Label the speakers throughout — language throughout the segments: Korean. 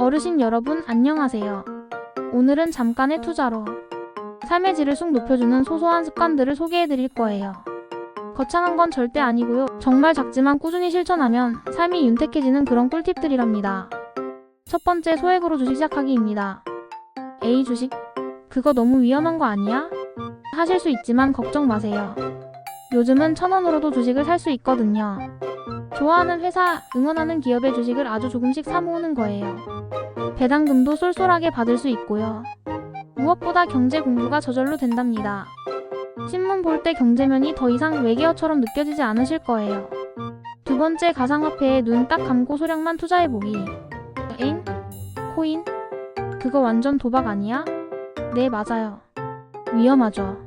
Speaker 1: 어르신 여러분 안녕하세요. 오늘은 잠깐의 투자로 삶의 질을 쑥 높여주는 소소한 습관들을 소개해 드릴 거예요. 거창한 건 절대 아니고요. 정말 작지만 꾸준히 실천하면 삶이 윤택해지는 그런 꿀팁들이랍니다. 첫 번째 소액으로 주식 시작하기입니다. A 주식? 그거 너무 위험한 거 아니야? 하실 수 있지만 걱정 마세요. 요즘은 천 원으로도 주식을 살 수 있거든요. 좋아하는 회사, 응원하는 기업의 주식을 아주 조금씩 사 모으는 거예요. 배당금도 쏠쏠하게 받을 수 있고요. 무엇보다 경제 공부가 저절로 된답니다. 신문 볼 때 경제면이 더 이상 외계어처럼 느껴지지 않으실 거예요. 두 번째 가상화폐에 눈 딱 감고 소량만 투자해보기. 엥? 코인? 그거 완전 도박 아니야? 네, 맞아요. 위험하죠.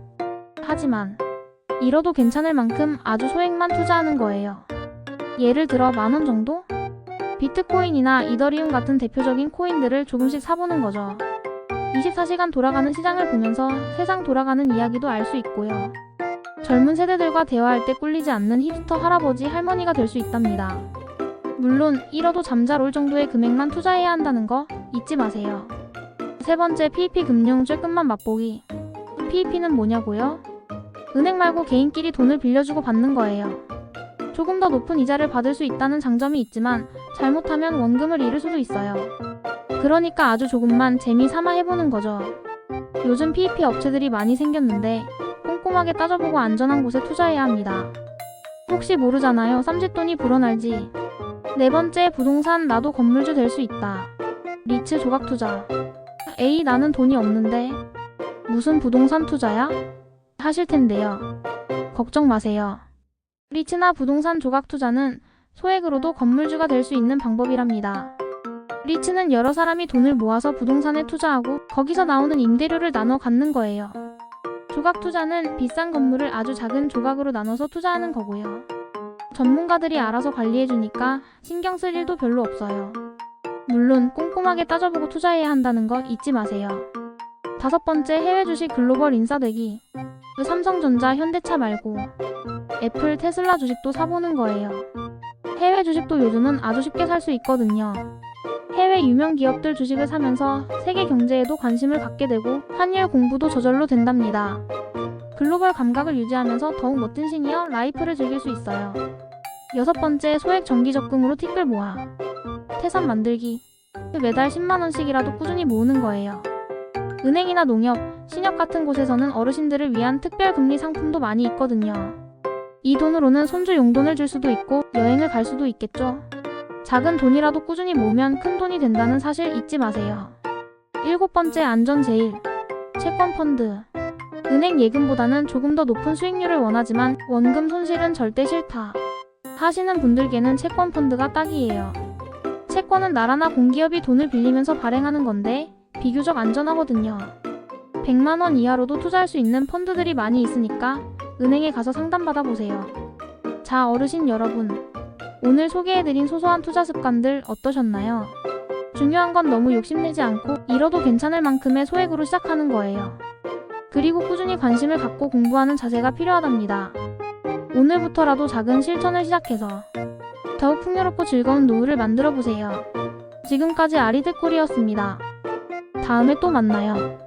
Speaker 1: 하지만, 잃어도 괜찮을 만큼 아주 소액만 투자하는 거예요. 예를 들어 만원 정도? 비트코인이나 이더리움 같은 대표적인 코인들을 조금씩 사보는 거죠. 24시간 돌아가는 시장을 보면서 세상 돌아가는 이야기도 알 수 있고요. 젊은 세대들과 대화할 때 꿀리지 않는 힙스터 할아버지 할머니가 될 수 있답니다. 물론 잃어도 잠잘 올 정도의 금액만 투자해야 한다는 거 잊지 마세요. 세 번째 PEP 금융 쬐끔만 맛보기. PEP는 뭐냐고요? 은행 말고 개인끼리 돈을 빌려주고 받는 거예요. 조금 더 높은 이자를 받을 수 있다는 장점이 있지만 잘못하면 원금을 잃을 수도 있어요. 그러니까 아주 조금만 재미 삼아 해보는 거죠. 요즘 PEP 업체들이 많이 생겼는데 꼼꼼하게 따져보고 안전한 곳에 투자해야 합니다. 혹시 모르잖아요. 쌈짓돈이 불어날지. 네 번째 부동산 나도 건물주 될 수 있다. 리츠 조각 투자. 에이 나는 돈이 없는데 무슨 부동산 투자야? 하실 텐데요. 걱정 마세요. 리츠나 부동산 조각 투자는 소액으로도 건물주가 될 수 있는 방법이랍니다. 리츠는 여러 사람이 돈을 모아서 부동산에 투자하고 거기서 나오는 임대료를 나눠 갖는 거예요. 조각 투자는 비싼 건물을 아주 작은 조각으로 나눠서 투자하는 거고요. 전문가들이 알아서 관리해주니까 신경 쓸 일도 별로 없어요. 물론 꼼꼼하게 따져보고 투자해야 한다는 거 잊지 마세요. 다섯 번째 해외 주식 글로벌 인싸 되기. 삼성전자, 현대차 말고 애플, 테슬라 주식도 사보는 거예요. 해외 주식도 요즘은 아주 쉽게 살 수 있거든요. 해외 유명 기업들 주식을 사면서 세계 경제에도 관심을 갖게 되고 환율 공부도 저절로 된답니다. 글로벌 감각을 유지하면서 더욱 멋진 시니어 라이프를 즐길 수 있어요. 여섯 번째 소액 정기 적금으로 팁을 모아 태산 만들기 매달 10만 원씩이라도 꾸준히 모으는 거예요. 은행이나 농협, 신협 같은 곳에서는 어르신들을 위한 특별 금리 상품도 많이 있거든요. 이 돈으로는 손주 용돈을 줄 수도 있고 여행을 갈 수도 있겠죠. 작은 돈이라도 꾸준히 모으면 큰 돈이 된다는 사실 잊지 마세요. 일곱 번째 안전 제일. 채권 펀드. 은행 예금보다는 조금 더 높은 수익률을 원하지만 원금 손실은 절대 싫다. 하시는 분들께는 채권 펀드가 딱이에요. 채권은 나라나 공기업이 돈을 빌리면서 발행하는 건데 비교적 안전하거든요. 100만 원 이하로도 투자할 수 있는 펀드들이 많이 있으니까 은행에 가서 상담받아 보세요. 자, 어르신 여러분. 오늘 소개해드린 소소한 투자 습관들 어떠셨나요? 중요한 건 너무 욕심내지 않고 잃어도 괜찮을 만큼의 소액으로 시작하는 거예요. 그리고 꾸준히 관심을 갖고 공부하는 자세가 필요하답니다. 오늘부터라도 작은 실천을 시작해서 더욱 풍요롭고 즐거운 노후를 만들어 보세요. 지금까지 아리드 콜이었습니다. 다음에 또 만나요.